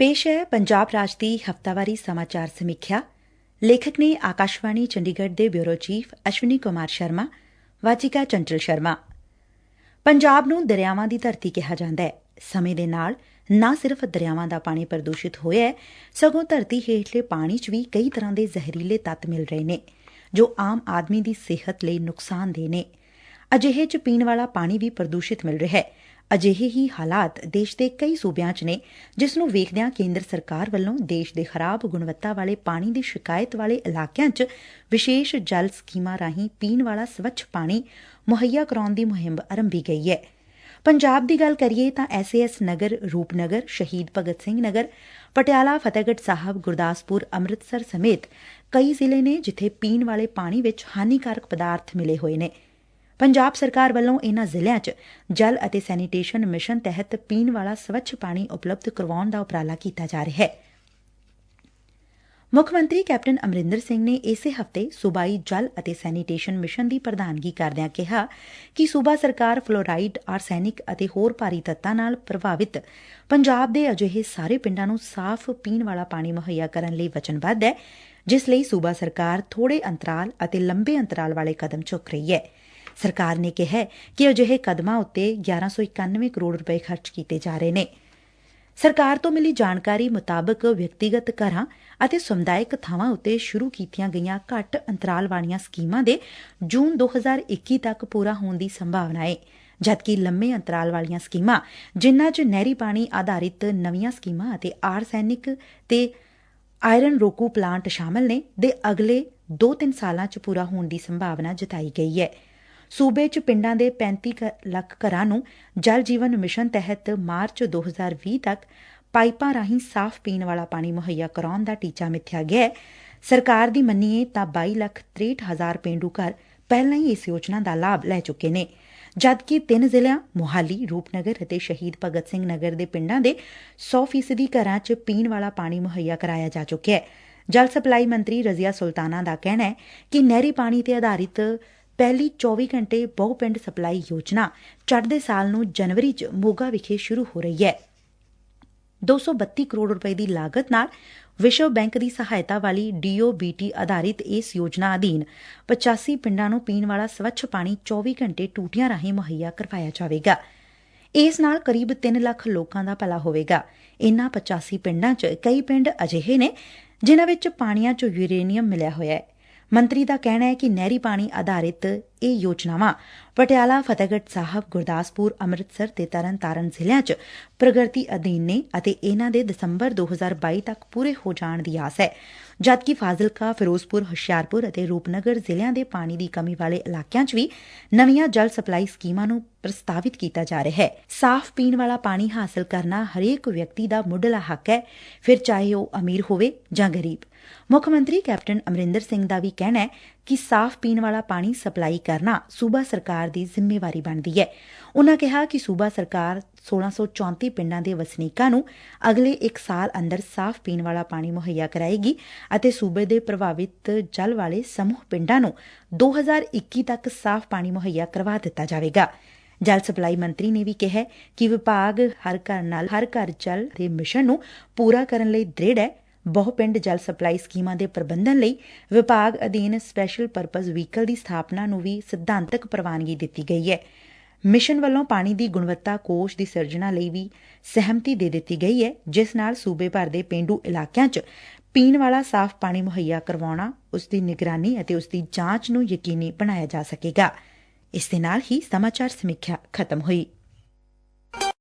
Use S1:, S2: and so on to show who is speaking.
S1: ਪੇਸ਼ ਹੈ ਪੰਜਾਬ ਰਾਜ ਦੀ ਹਫ਼ਤਾਵਾਰੀ ਸਮਾਚਾਰ ਸਮੀਖਿਆ। ਲੇਖਕ ਨੇ ਆਕਾਸ਼ਵਾਣੀ ਚੰਡੀਗੜ ਦੇ ਬਿਊਰੋ ਚੀਫ਼ ਅਸ਼ਵਨੀ ਕੁਮਾਰ ਸ਼ਰਮਾ, ਵਾਚਿਕਾ ਚੰਚਲ ਸ਼ਰਮਾ। ਪੰਜਾਬ ਨੂੰ ਦਰਿਆਵਾਂ ਦੀ ਧਰਤੀ ਕਿਹਾ ਜਾਂਦੈ ਸਮੇਂ ਦੇ ਨਾਲ ਨਾ ਸਿਰਫ਼ ਦਰਿਆਵਾਂ ਦਾ ਪਾਣੀ ਪ੍ਰਦੂਸ਼ਿਤ ਹੋਇਐ ਸਗੋਂ ਧਰਤੀ ਹੇਠਲੇ ਪਾਣੀ 'ਚ ਵੀ ਕਈ ਤਰ੍ਹਾਂ ਦੇ ਜ਼ਹਿਰੀਲੇ ਤੱਤ ਮਿਲ ਰਹੇ ਨੇ, ਜੋ ਆਮ ਆਦਮੀ ਦੀ ਸਿਹਤ ਲਈ ਨੁਕਸਾਨਦੇਹ ਨੇ। ਅਜਿਹੇ 'ਚ ਪੀਣ ਵਾਲਾ ਪਾਣੀ ਵੀ ਪ੍ਰਦੂਸ਼ਿਤ ਮਿਲ ਰਿਹੈ ਅਜਿਹੇ ਹੀ ਹਾਲਾਤ ਦੇਸ਼ ਦੇ ਕਈ ਸੁਬਿਆਂ 'ਚ ਨੇ, ਜਿਸ ਨੂੰ ਵੇਖਦਿਆਂ ਕੇਂਦਰ ਸਰਕਾਰ ਵੱਲੋਂ ਦੇਸ਼ ਦੇ ਖਰਾਬ ਗੁਣਵੱਤਾ ਵਾਲੇ ਪਾਣੀ ਦੀ ਸ਼ਿਕਾਇਤ ਵਾਲੇ ਇਲਾਕਿਆਂ 'ਚ ਵਿਸ਼ੇਸ਼ ਜਲ ਸਕੀਮਾਂ ਰਾਹੀਂ ਪੀਣ ਵਾਲਾ ਸਵੱਛ ਪਾਣੀ ਮੁਹੱਈਆ ਕਰਾਉਣ ਦੀ ਮੁਹਿੰਮ ਆਰੰਭੀ ਗਈ ਐ ਪੰਜਾਬ ਦੀ ਗੱਲ ਕਰੀਏ ਤਾਂ S A S Nagar, Rupnagar, Shaheed Bhagat Singh ਨਗਰ, ਪਟਿਆਲਾ, ਫਤਿਹਗੜ੍ਹ ਸਾਹਿਬ, ਗੁਰਦਾਸਪੁਰ, ਅੰਮ੍ਰਿਤਸਰ ਸਮੇਤ ਕਈ ਜ਼ਿਲ੍ਹੇ ਨੇ ਜਿੱਥੇ ਪੀਣ ਵਾਲੇ ਪਾਣੀ ਵਿਚ ਹਾਨੀਕਾਰਕ ਪਦਾਰਥ ਮਿਲੇ ਹੋਏ ਨੇ। ਪੰਜਾਬ ਸਰਕਾਰ ਵੱਲੋਂ ਇਨ੍ਹਾਂ ਜ਼ਿਲ੍ਹਿਆਂ 'ਚ ਜਲ ਅਤੇ ਸੈਨੀਟੇਸ਼ਨ ਮਿਸ਼ਨ ਤਹਿਤ ਪੀਣ ਵਾਲਾ ਸਵੱਛ ਪਾਣੀ ਉਪਲਬਧ ਕਰਵਾਉਣ ਦਾ ਉਪਰਾਲਾ ਕੀਤਾ ਜਾ ਰਿਹੈ ਮੁੱਖ ਮੰਤਰੀ ਕੈਪਟਨ ਅਮਰਿੰਦਰ ਸਿੰਘ ਨੇ ਇਸੇ ਹਫ਼ਤੇ ਸੁਬਾਈ ਜਲ ਅਤੇ ਸੈਨੀਟੇਸ਼ਨ ਮਿਸ਼ਨ ਦੀ ਪ੍ਰਧਾਨਗੀ ਕਰਦਿਆਂ ਕਿਹਾ ਕਿ ਸੁਬਾ ਸਰਕਾਰ ਫਲੋਰਾਈਡ, ਆਰਸੈਨਿਕ ਅਤੇ ਹੋਰ ਭਾਰੀ ਤੱਤਾਂ ਨਾਲ ਪ੍ਰਭਾਵਿਤ ਪੰਜਾਬ ਦੇ ਅਜਿਹੇ ਸਾਰੇ ਪਿੰਡਾਂ ਨੂੰ ਸਾਫ਼ ਪੀਣ ਵਾਲਾ ਪਾਣੀ ਮੁਹੱਈਆ ਕਰਨ ਲਈ ਵਚਨਬੱਧ ਐ ਜਿਸ ਲਈ ਸੁਬਾ ਸਰਕਾਰ ਥੋੜੇ ਅੰਤਰਾਲ ਅਤੇ ਲੰਬੇ ਅੰਤਰਾਲ ਵਾਲੇ ਕਦਮ ਚੁੱਕ ਰਹੀ ਐ ਸਰਕਾਰ ਨੇ ਕਿਹਾ ਕਿ ਅਜਿਹੇ ਕਦਮਾਂ ਉੱਤੇ 1191 ਕਰੋੜ ਰੁਪਏ ਖਰਚ ਕੀਤੇ ਜਾ ਰਹੇ ਨੇ। ਸਰਕਾਰ ਤੋਂ ਮਿਲੀ ਜਾਣਕਾਰੀ ਮੁਤਾਬਕ ਵਿਅਕਤੀਗਤ ਘਰਾਂ ਅਤੇ ਸਮੁਦਾਇਕ ਥਾਵਾਂ ਉੱਤੇ ਸ਼ੁਰੂ ਕੀਤੀਆਂ ਗਈਆਂ ਘੱਟ ਅੰਤਰਾਲ ਵਾਲੀਆਂ ਸਕੀਮਾਂ ਦੇ ਜੂਨ 2021 ਤੱਕ ਪੂਰਾ ਹੋਣ ਦੀ ਸੰਭਾਵਨਾ ਏ ਜਦਕਿ ਲੰਮੇ ਅੰਤਰਾਲ ਵਾਲੀਆਂ ਸਕੀਮਾਂ, ਜਿਨ੍ਹਾਂ 'ਚ ਨਹਿਰੀ ਪਾਣੀ ਆਧਾਰਿਤ ਨਵੀਆਂ ਸਕੀਮਾਂ ਅਤੇ ਆਰਸੈਨਿਕ ਤੇ ਆਇਰਨ ਰੋਕੂ ਪਲਾਂਟ ਸ਼ਾਮਲ ਨੇ, ਦੇ ਅਗਲੇ 2-3 ਸਾਲਾਂ 'ਚ ਪੂਰਾ ਹੋਣ ਦੀ ਸੰਭਾਵਨਾ ਜਤਾਈ ਗਈ ਹੈ। ਸੁਬੇ 'ਚ ਪਿੰਡਾਂ ਦੇ 35 ਲੱਖ ਘਰਾਂ ਨੂੰ ਜਲ ਜੀਵਨ ਮਿਸ਼ਨ ਤਹਿਤ ਮਾਰਚ 2020 ਤੱਕ ਪਾਈਪਾਂ ਰਾਹੀਂ ਸਾਫ਼ ਪੀਣ ਵਾਲਾ ਪਾਣੀ ਮੁਹੱਈਆ ਕਰਾਉਣ ਦਾ ਟੀਚਾ ਮਿੱਥਿਆ ਗਿਐ ਸਰਕਾਰ ਦੀ ਮੰਨੀਏ ਤਾਂ ਬਾਈ ਲੱਖ 63 ਹਜ਼ਾਰ ਪੇਂਡੂ ਘਰ ਪਹਿਲਾਂ ਹੀ ਇਸ ਯੋਜਨਾ ਦਾ ਲਾਭ ਲੈ ਚੁੱਕੇ ਨੇ। ਜਦਕਿ ਤਿੰਨ ਜ਼ਿਲ੍ਹਿਆਂ ਮੁਹਾਲੀ, ਰੂਪਨਗਰ ਅਤੇ ਸ਼ਹੀਦ ਭਗਤ ਸਿੰਘ ਨਗਰ ਦੇ ਪਿੰਡਾਂ ਦੇ 100% ਘਰਾਂ 'ਚ ਪੀਣ ਵਾਲਾ ਪਾਣੀ ਮੁਹੱਈਆ ਕਰਾਇਆ ਜਾ ਚੁੱਕਿਐ ਜਲ ਸਪਲਾਈ ਮੰਤਰੀ ਰਜ਼ੀਆ ਸੁਲਤਾਨਾ ਦਾ ਕਹਿਣੈ ਕਿ ਨਹਿਰੀ ਪਾਣੀ ਤੇ ਆਧਾਰਿਤ ਪਹਿਲੀ 24 ਘੰਟੇ ਬਹੁ ਪਿੰਡ ਸਪਲਾਈ ਯੋਜਨਾ ਚੜ੍ਹਦੇ ਸਾਲ ਨੂੰ ਜਨਵਰੀ 'ਚ ਮੋਗਾ ਵਿਖੇ ਸ਼ੁਰੂ ਹੋ ਰਹੀ ਹੈ। 232 ਕਰੋੜ ਰੁਪਏ ਦੀ ਲਾਗਤ ਨਾਲ ਵਿਸ਼ਵ ਬੈਂਕ ਦੀ ਸਹਾਇਤਾ ਵਾਲੀ ਡੀ ਓ ਬੀ ਟੀ ਆਧਾਰਿਤ ਇਸ ਯੋਜਨਾ ਅਧੀਨ 85 ਪਿੰਡਾਂ ਨੂੰ ਪੀਣ ਵਾਲਾ ਸਵੱਛ ਪਾਣੀ 24 ਘੰਟੇ ਟੁਟੀਆਂ ਰਾਹੀਂ ਮੁਹੱਈਆ ਕਰਵਾਇਆ ਜਾਵੇਗਾ। ਇਸ ਨਾਲ ਕਰੀਬ 3 ਲੱਖ ਲੋਕਾਂ ਦਾ ਭਲਾ ਹੋਵੇਗਾ। ਇਨ੍ਹਾਂ 85 ਪਿੰਡਾਂ 'ਚ ਕਈ ਪਿੰਡ ਅਜਿਹੇ ਨੇ ਜਿਨ੍ਹਾਂ ਵਿੱਚ ਪਾਣੀਆਂ 'ਚ ਯੂਰੇਨੀਅਮ ਮਿਲਿਆ ਹੋਇਆ ਹੈ। ਮੰਤਰੀ ਦਾ ਕਹਿਣੈ ਕਿ ਨਹਿਰੀ ਪਾਣੀ ਆਧਾਰਿਤ ਇਹ ਯੋਜਨਾਵਾਂ ਪਟਿਆਲਾ ਫਤਹਿਗੜ ਸਾਹਿਬ, ਗੁਰਦਾਸਪੁਰ, ਅੰਮ੍ਰਿਤਸਰ ਤੇ ਤਰਨਤਾਰਨ ਜ਼ਿਲ੍ਹਿਆਂ 'ਚ ਪ੍ਰਗਤੀ ਅਧੀਨ ਨੇ ਅਤੇ ਇਹਨਾਂ ਦੇ ਦਸੰਬਰ 2022 ਤੱਕ ਪੂਰੇ ਹੋ ਜਾਣ ਦੀ ਆਸ ਹੈ। ਜਦਕਿ ਫਾਜ਼ਿਲਕਾ, ਫਿਰੋਜ਼ਪੁਰ, ਹੁਸ਼ਿਆਰਪੁਰ ਅਤੇ ਰੂਪਨਗਰ ਜ਼ਿਲ੍ਹਿਆਂ ਦੇ ਪਾਣੀ ਦੀ ਕਮੀ ਵਾਲੇ ਇਲਾਕਿਆਂ 'ਚ ਵੀ ਨਵੀਆਂ ਜਲ ਸਪਲਾਈ ਸਕੀਮਾਂ ਨੂੰ ਪ੍ਰਸਤਾਵਿਤ ਕੀਤਾ ਜਾ ਰਿਹਾ ਹੈ। ਸਾਫ਼ ਪੀਣ ਵਾਲਾ ਪਾਣੀ ਹਾਸਲ ਕਰਨਾ ਹਰੇਕ ਵਿਅਕਤੀ ਦਾ ਮੁੱਢਲਾ ਹੱਕ ਹੈ, ਫਿਰ ਚਾਹੇ ਉਹ ਅਮੀਰ ਹੋਵੇ ਜਾਂ ਗਰੀਬ। ਮੁੱਖ ਮੰਤਰੀ ਕੈਪਟਨ ਅਮਰਿੰਦਰ ਸਿੰਘ ਦਾ ਵੀ ਕਹਿਣੈ ਕਿ ਸਾਫ਼ ਪੀਣ ਵਾਲਾ ਪਾਣੀ ਸਪਲਾਈ ਕਰਨਾ ਸੁਬਾ ਸਰਕਾਰ ਦੀ ਜ਼ਿੰਮੇਵਾਰੀ ਬਣਦੀ ਹੈ। ਉਨੂਾ ਕਿਹਾ ਕਿ ਸੁਬਾ ਸਰਕਾਰ 1634 ਪਿੰਡਾਂ ਦੇ ਵਸਨੀਕਾਂ ਨੂੰ ਅਗਲੇ ਇਕ ਸਾਲ ਅੰਦਰ ਸਾਫ਼ ਪੀਣ ਵਾਲਾ ਪਾਣੀ ਮੁਹੱਈਆ ਕਰਾਏਗੀ ਅਤੇ ਸੁਬੇ ਦੇ ਪ੍ਰਭਾਵਿਤ ਜਲ ਵਾਲੇ ਸਮੂਹ ਪਿੰਡਾਂ ਨੂੰ 2021 ਤੱਕ ਸਾਫ਼ ਪਾਣੀ ਮੁਹੱਈਆ ਕਰਵਾ ਦਿੱਤਾ ਜਾਵੇਗਾ। ਜਲ ਸਪਲਾਈ ਮੰਤਰੀ ਨੇ ਵੀ ਕਿਹੈ ਕਿ ਵਿਭਾਗ ਹਰ ਘਰ ਨਾਲ ਹਰ ਘਰ ਜਲ ਦੇ ਮਿਸ਼ਨ ਨੂੰ ਪੂਰਾ ਕਰਨ ਲਈ ਦ੍ਰਿੜ ਐ ਬਹੁ ਪਿੰਡ ਜਲ ਸਪਲਾਈ ਸਕੀਮਾਂ ਦੇ ਪ੍ਰਬੰਧਨ ਲਈ ਵਿਭਾਗ ਅਧੀਨ ਸਪੈਸ਼ਲ ਪਰਪਜ਼ ਵਹੀਕਲ ਦੀ ਸਬਾਪਨਾ ਨੂੰ ਵੀ ਸਿਧਾਂਤਕ ਪ੍ਰਵਾਨਗੀ ਦਿੱਤੀ ਗਈ ਹੈ। ਮਿਸ਼ਨ ਵੱਲੋਂ ਪਾਣੀ ਦੀ ਗੁਣਵੱਤਾ ਕੋਸ਼ ਦੀ ਸਿਰਜਣਾ ਲਈ ਵੀ ਸਹਿਮਤੀ ਦੇ ਦਿੱਤੀ ਗਈ ਹੈ, ਜਿਸ ਨਾਲ ਸੂਬੇ ਭਰ ਦੇ ਪੇਂਡੂ ਇਲਾਕਿਆਂ 'ਚ ਪੀਣ ਵਾਲਾ ਸਾਫ਼ ਪਾਣੀ ਮੁਹੱਈਆ ਕਰਵਾਉਣਾ, ਉਸ ਦੀ ਨਿਗਰਾਨੀ ਅਤੇ ਉਸ ਦੀ ਜਾਂਚ ਨੂੰ ਯਕੀਨੀ ਬਣਾਇਆ ਜਾ ਸਕੇਗਾ। ਇਸ ਦੇ ਨਾਲ ਹੀ ਸਮਾਚਾਰ ਸਮੀਖਿਆ ਖਤਮ ਹੋਈ।